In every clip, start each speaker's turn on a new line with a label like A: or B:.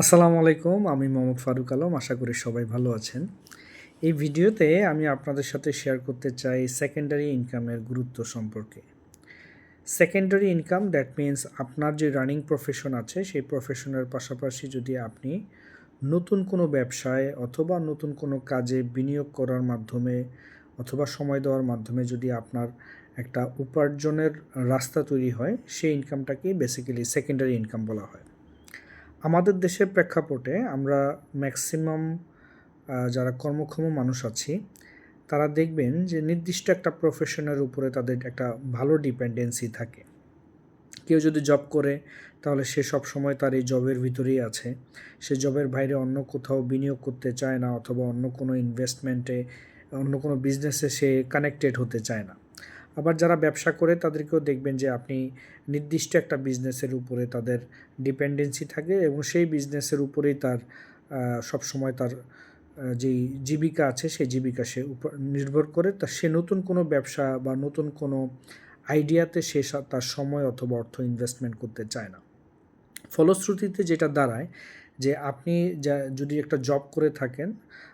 A: আসসালামু আলাইকুম, আমি মোহাম্মদ ফারুক আলম, আশা করি সবাই ভালো আছেন। এই ভিডিওতে আমি আপনাদের সাথে শেয়ার করতে চাই সেকেন্ডারি ইনকামের গুরুত্ব সম্পর্কে। সেকেন্ডারি ইনকাম দ্যাট মিন্স আপনার যে রানিং প্রফেশন আছে, সেই প্রফেশনের পাশাপাশি যদি আপনি নতুন কোনো ব্যবসায় অথবা নতুন কোনো কাজে বিনিয়োগ করার মাধ্যমে অথবা সময় দেওয়ার মাধ্যমে যদি আপনার একটা উপার্জনের রাস্তা তৈরি হয়, সেই ইনকামটাকেই বেসিক্যালি সেকেন্ডারি ইনকাম বলা হয়। আমাদের দেশের প্রেক্ষাপটে আমরা ম্যাক্সিমাম যারা কর্মক্ষম মানুষ আছি, তারা দেখবেন যে নির্দিষ্ট একটা প্রফেশনের উপরে তাদের একটা ভালো ডিপেন্ডেন্সি থাকে। কেউ যদি জব করে, তাহলে সে সব সময় তার এই জবের ভিতরেই আছে। সে জবের বাইরে অন্য কোথাও বিনিয়োগ করতে চায় না, অথবা অন্য কোনো ইনভেস্টমেন্টে অন্য কোনো বিজনেসে সে কানেক্টেড হতে চায় না। আবার যারা ব্যবসা করে তাদেরকেও দেখবেন যে আপনি নির্দিষ্ট একটা বিজনেসের উপরে তাদের ডিপেন্ডেন্সি থাকে এবং সেই বিজনেসের উপরেই তার সবসময় তার যেই জীবিকা আছে সেই জীবিকা সে নির্ভর করে। তা সে নতুন কোনো ব্যবসা বা নতুন কোনো আইডিয়াতে সে তার সময় অথবা অর্থ ইনভেস্টমেন্ট করতে চায় না। ফলশ্রুতিতে যেটা দাঁড়ায় যে আপনি যা, যদি একটা জব করে থাকেন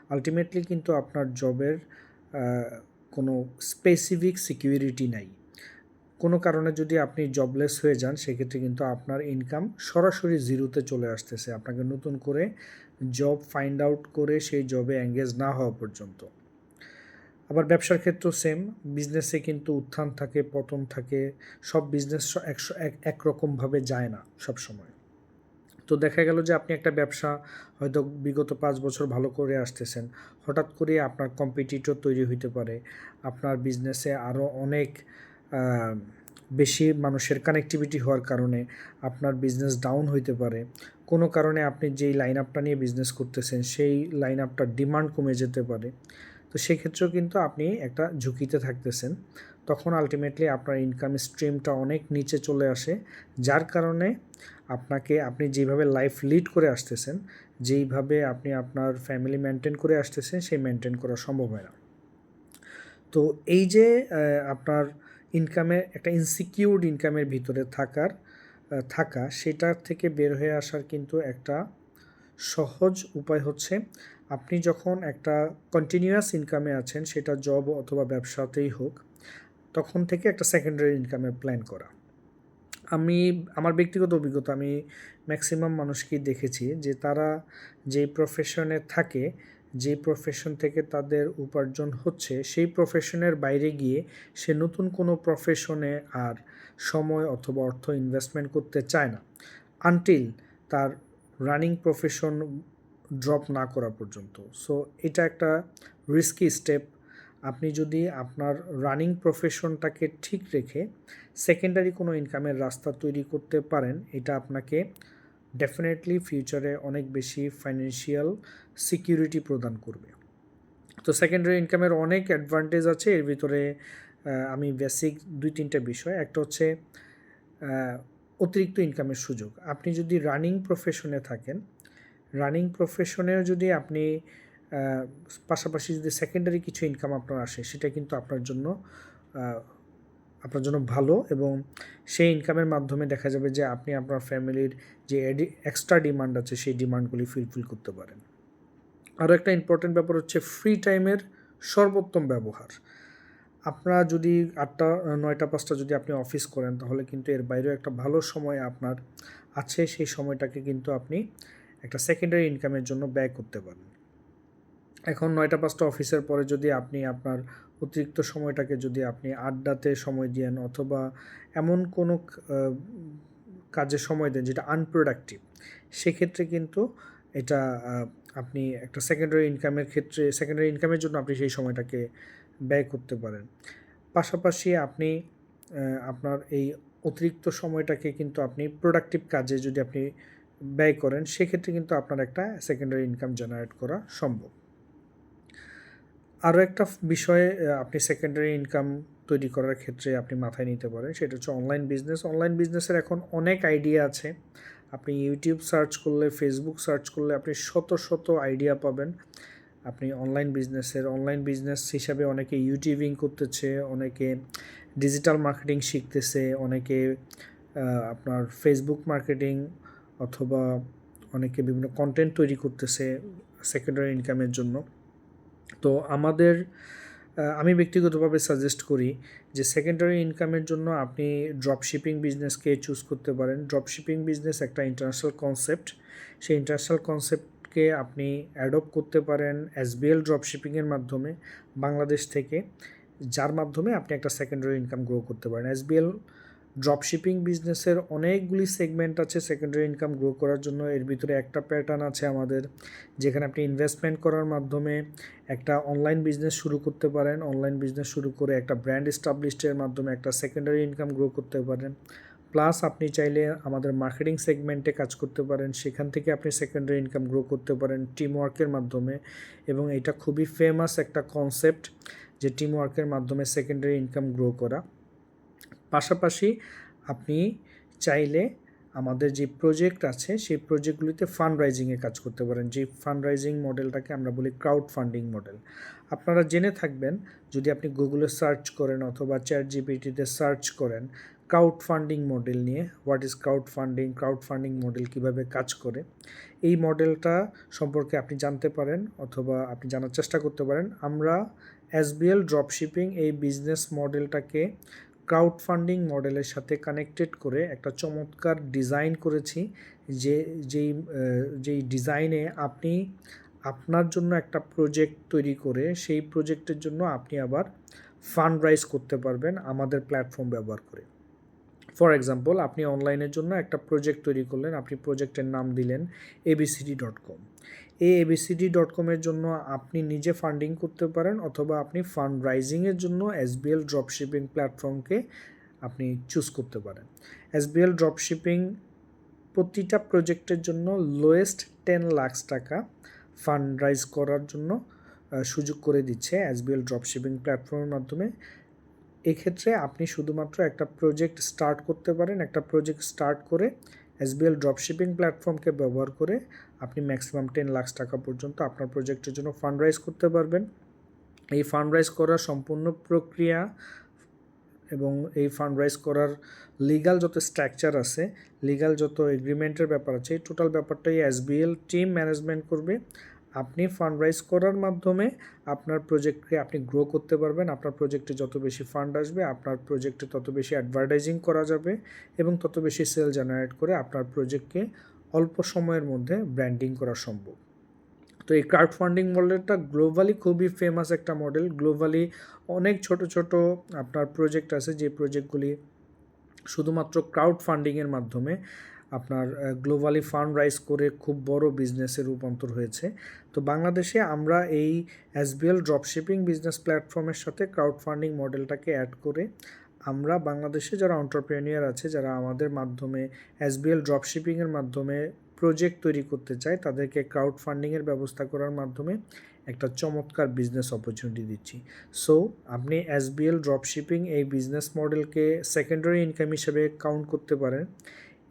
A: আলটিমেটলি কিন্তু আপনার জবের কোনো স্পেসিফিক সিকিউরিটি নাই। কোনো কারণে যদি আপনি জবলেস হয়ে যান, সেক্ষেত্রে কিন্তু আপনার ইনকাম সরাসরি জিরোতে চলে আসতেছে। আপনাকে নতুন করে জব ফাইন্ড আউট করে সেই জবে এঙ্গেজ না হওয়া পর্যন্ত। আবার ব্যবসার ক্ষেত্রেও সেম বিজনেসে কিন্তু উত্থান থাকে, পতন থাকে, সব বিজনেস একশো এক একরকমভাবে যায় না সব সময় তো দেখা গেল যে আপনি একটা ব্যবসা হয়তো বিগত পাঁচ বছর ভালো করে আসতেছেন। হঠাৎ করে আপনার কম্পিটিটর তৈরি হইতে পারে। আপনার বিজনেসে আরও অনেক বেশি মানুষের কানেক্টিভিটি হওয়ার কারণে আপনার বিজনেস ডাউন হইতে পারে। কোনো কারণে আপনি যেই লাইন আপটা নিয়ে বিজনেস করতেছেন, সেই লাইন আপটার ডিমান্ড কমে যেতে পারে। তো সেক্ষেত্রেও কিন্তু আপনি একটা ঝুঁকিতে থাকতেছেন। তখন আলটিমেটলি আপনার ইনকাম স্ট্রিমটা অনেক নিচে চলে আসে, যার কারণে আপনাকে আপনি যেভাবে লাইফ লিড করে আসতেছেন, যেইভাবে আপনি আপনার ফ্যামিলি মেনটেন করে আসতেছেন, সেই মেনটেন করা সম্ভব হয় না। তো এই যে আপনার ইনকামে একটা ইনসিকিউর্ড ইনকামের ভিতরে থাকার থাকা, সেটার থেকে বের হয়ে আসার কিন্তু একটা সহজ উপায় হচ্ছে, আপনি যখন একটা কন্টিনিউয়াস ইনকামে আছেন, সেটা জব অথবা ব্যবসাতেই হোক, তখন থেকে একটা সেকেন্ডারি ইনকামের প্ল্যান করা। আমি, আমার ব্যক্তিগত অভিজ্ঞতা, আমি ম্যাক্সিমাম মানুষকেই দেখেছি যে তারা যেই প্রফেশনে থাকে যে প্রফেশন থেকে তাদের উপার্জন হচ্ছে, সেই প্রফেশনের বাইরে গিয়ে সে নতুন কোনো প্রফেশনে আর সময় অথবা অর্থ ইনভেস্টমেন্ট করতে চায় না। আনটিল তার রানিং প্রফেশন ড্রপ না করা পর্যন্ত। সো এটা একটা রিস্কি স্টেপ আপনি যদি আপনার রানিং প্রফেশনটাকে ঠিক রেখে সেকেন্ডারি কোনো ইনকামের রাস্তা তৈরি করতে পারেন, এটা আপনাকে ডেফিনেটলি ফিউচারে অনেক বেশি ফাইন্যান্সিয়াল সিকিউরিটি প্রদান করবে। তো সেকেন্ডারি ইনকামের অনেক অ্যাডভান্টেজ আছে, এর ভিতরে আমি বেসিক দুই তিনটা বিষয়। একটা হচ্ছে অতিরিক্ত ইনকামের সুযোগ। আপনি যদি রানিং প্রফেশনে থাকেন রানিং প্রফেশনেও যদি আপনি পাশাপাশি যদি সেকেন্ডারি কিছু ইনকাম আপনার আসে, সেটা কিন্তু আপনার জন্য আপনার জন্য ভালো এবং সেই ইনকামের মাধ্যমে দেখা যাবে যে আপনি আপনার ফ্যামিলির যে এক্সট্রা ডিমান্ড আছে, সেই ডিমান্ডগুলি ফুলফিল করতে পারেন। আরও একটা ইম্পর্টেন্ট ব্যাপার হচ্ছে ফ্রি টাইমের সর্বোত্তম ব্যবহার। আপনারা যদি আটটা, নয়টা, পাঁচটা যদি আপনি অফিস করেন, তাহলে কিন্তু এর বাইরেও একটা ভালো সময় আপনার আছে, সেই সময়টাকে কিন্তু আপনি একটা সেকেন্ডারি ইনকামের জন্য ব্যয় করতে পারেন। এখন নয়টা পাঁচটা অফিসের পরে যদি আপনি আপনার অতিরিক্ত সময়টাকে যদি আপনি আড্ডাতে সময় দেন অথবা এমন কোনো কাজে সময় দেন যেটা আনপ্রোডাক্টিভ সেক্ষেত্রে কিন্তু এটা আপনি একটা সেকেন্ডারি ইনকামের ক্ষেত্রে সেকেন্ডারি ইনকামের জন্য আপনি সেই সময়টাকে ব্যয় করতে পারেন। পাশাপাশি আপনি আপনার এই অতিরিক্ত সময়টাকে কিন্তু আপনি প্রোডাক্টিভ কাজে যদি আপনি ব্যয় করেন, সেক্ষেত্রে কিন্তু আপনার একটা সেকেন্ডারি ইনকাম জেনারেট করা সম্ভব। আরও একটা বিষয়ে আপনি সেকেন্ডারি ইনকাম তৈরি করার ক্ষেত্রে আপনি মাথায় নিতে পারেন, সেটা হচ্ছে অনলাইন বিজনেস অনলাইন বিজনেসের এখন অনেক আইডিয়া আছে। আপনি ইউটিউব সার্চ করলে ফেসবুক সার্চ করলে আপনি শত শত আইডিয়া পাবেন। আপনি অনলাইন বিজনেসের অনলাইন বিজনেস হিসাবে অনেকে ইউটিউবিং করতেছে, অনেকে ডিজিটাল মার্কেটিং শিখতেছে, অনেকে আপনার ফেসবুক মার্কেটিং অথবা অনেকে বিভিন্ন কন্টেন্ট তৈরি করতেছে সেকেন্ডারি ইনকামের জন্য। তো আমাদের আমি ব্যক্তিগতভাবে সাজেস্ট করি যে সেকেন্ডারি ইনকামের জন্য আপনি ড্রপ শিপিং বিজনেসকে চুজ করতে পারেন। ড্রপ শিপিং বিজনেস একটা ইন্টারন্যাশনাল কনসেপ্ট সেই ইন্টারন্যাশনাল কনসেপ্টকে আপনি অ্যাডপ্ট করতে পারেন এসবিএল ড্রপ শিপিংয়ের মাধ্যমে বাংলাদেশ থেকে, যার মাধ্যমে আপনি একটা সেকেন্ডারি ইনকাম গ্রো করতে পারেন। এসবিএল ড্রপ শিপিং বিজনেসের অনেকগুলি সেগমেন্ট আছে সেকেন্ডারি ইনকাম গ্রো করার জন্য। এর ভিতরে একটা প্যাটার্ন আছে আমাদের, যেখানে আপনি ইনভেস্টমেন্ট করার মাধ্যমে একটা অনলাইন বিজনেস শুরু করতে পারেন। অনলাইন বিজনেস শুরু করে একটা ব্র্যান্ড এস্টাবলিশডের মাধ্যমে একটা সেকেন্ডারি ইনকাম গ্রো করতে পারেন। প্লাস আপনি চাইলে আমাদের মার্কেটিং সেগমেন্টে কাজ করতে পারেন। সেখান থেকে আপনি সেকেন্ডারি ইনকাম গ্রো করতে পারেন টিম ওয়ার্কের মাধ্যমে। এবং এটা খুবই ফেমাস একটা কনসেপ্ট যে টিম ওয়ার্কের মাধ্যমে সেকেন্ডারি ইনকাম গ্রো করা। পাশাপাশি আপনি চাইলে আমাদের যে প্রজেক্ট আছে, সেই প্রজেক্টগুলিতে ফান্ড রাইজিংয়ে কাজ করতে পারেন। যে ফান্ড রাইজিং মডেলটাকে আমরা বলি ক্রাউড ফান্ডিং মডেল আপনারা জেনে থাকবেন, যদি আপনি গুগলে সার্চ করেন অথবা চ্যাট জিপিটিতে সার্চ করেন ক্রাউড ফান্ডিং মডেল নিয়ে what is crowd funding crowd funding model কীভাবে কাজ করে, এই মডেলটা সম্পর্কে আপনি জানতে পারেন অথবা আপনি জানার চেষ্টা করতে পারেন। আমরা এসবিএল ড্রপশিপিং এই বিজনেস মডেলটাকে ক্রাউড ফান্ডিং মডেলের সাথে কানেক্টেড করে একটা চমৎকার ডিজাইন করেছি যে, যেই যেই ডিজাইনে আপনি আপনার জন্য একটা প্রজেক্ট তৈরি করে সেই প্রজেক্টের জন্য আপনি আবার ফান্ড রাইজ করতে পারবেন আমাদের প্ল্যাটফর্ম ব্যবহার করে। ফর এক্সাম্পল আপনি অনলাইনের জন্য একটা প্রজেক্ট তৈরি করলেন, আপনি প্রজেক্টের নাম দিলেন এবিসিডি ডট কম এই এবিসিডি ডট কমের জন্য আপনি নিজে ফান্ডিং করতে পারেন অথবা আপনি ফান্ড রাইজিংয়ের জন্য এস এসবিএল ড্রপশিপিং প্ল্যাটফর্মকে আপনি চুজ করতে পারেন। এস এসবিএল ড্রপশিপিং প্রতিটা প্রজেক্টের জন্য লোয়েস্ট টেন লাখ টাকা ফান্ড রাইজ করার জন্য সুযোগ করে দিচ্ছে এস এসবিএল ড্রপশিপিং প্ল্যাটফর্মের মাধ্যমে। এক্ষেত্রে আপনি শুধুমাত্র একটা প্রজেক্ট স্টার্ট করতে পারেন, একটা প্রজেক্ট স্টার্ট করে এস এসবিএল ড্রপশিপিং প্ল্যাটফর্মকে ব্যবহার করে আপনি ম্যাক্সিমাম টেন লাখ টাকা পর্যন্ত আপনার প্রজেক্টের জন্য ফান্ড রাইজ করতে পারবেন। এই ফান্ড রাইজ করার সম্পূর্ণ প্রক্রিয়া এবং এই ফান্ড রাইজ করার লিগাল যত স্ট্রাকচার আছে লিগাল যত এগ্রিমেন্টের ব্যাপার আছে, এই টোটাল ব্যাপারটাই এসবিএল টিম ম্যানেজমেন্ট করবে। আপনি ফান্ড রাইজ করার মাধ্যমে আপনার প্রজেক্টকে আপনি গ্রো করতে পারবেন। আপনার প্রজেক্টে যত বেশি ফান্ড আসবে, আপনার প্রজেক্টে তত বেশি অ্যাডভার্টাইজিং করা যাবে এবং তত বেশি সেল জেনারেট করে আপনার প্রজেক্টকে অল্প সময়ের মধ্যে ব্র্যান্ডিং করা সম্ভব। তো এই ক্রাউড ফান্ডিং মডেলটা গ্লোবালি খুবই ফেমাস একটা মডেল গ্লোবালি অনেক ছোট ছোট আপনার প্রজেক্ট আছে, যে প্রজেক্টগুলি শুধুমাত্র ক্রাউড ফান্ডিংয়ের মাধ্যমে আপনার গ্লোবালি ফান্ড রাইজ করে খুব বড় বিজনেসে রূপান্তর হয়েছে। তো বাংলাদেশে আমরা এই এসবিএল ড্রপশিপিং বিজনেস প্ল্যাটফর্মের সাথে ক্রাউড ফান্ডিং মডেলটাকে অ্যাড করে আমরা বাংলাদেশে যারা অন্টারপ্রেনিয়ার আছে, যারা আমাদের মাধ্যমে এসবিএল ড্রপশিপিংয়ের মাধ্যমে প্রজেক্ট তৈরি করতে চায়, তাদেরকে ক্রাউড ফান্ডিংয়ের ব্যবস্থা করার মাধ্যমে একটা চমৎকার বিজনেস অপরচুনিটি দিচ্ছি। সো আপনি এসবিএল ড্রপশিপিং এই বিজনেস মডেলকে সেকেন্ডারি ইনকাম হিসেবে কাউন্ট করতে পারেন।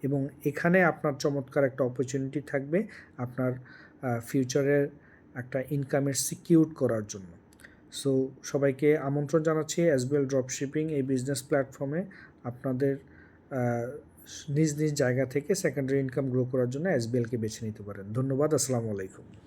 A: এবং এখানে আপনার চমৎকার একটা অপরচুনিটি থাকবে আপনার ফিউচারের একটা ইনকামের সিকিউর করার জন্য। সো সবাইকে আমন্ত্রণ জানাচ্ছি এসবিএল ড্রপশিপিং এই বিজনেস প্ল্যাটফর্মে আপনাদের নিজ নিজ জায়গা থেকে সেকেন্ডারি ইনকাম গ্রো করার জন্য এসবিএলকে বেছে নিতে পারেন। ধন্যবাদ, আসসালামু আলাইকুম।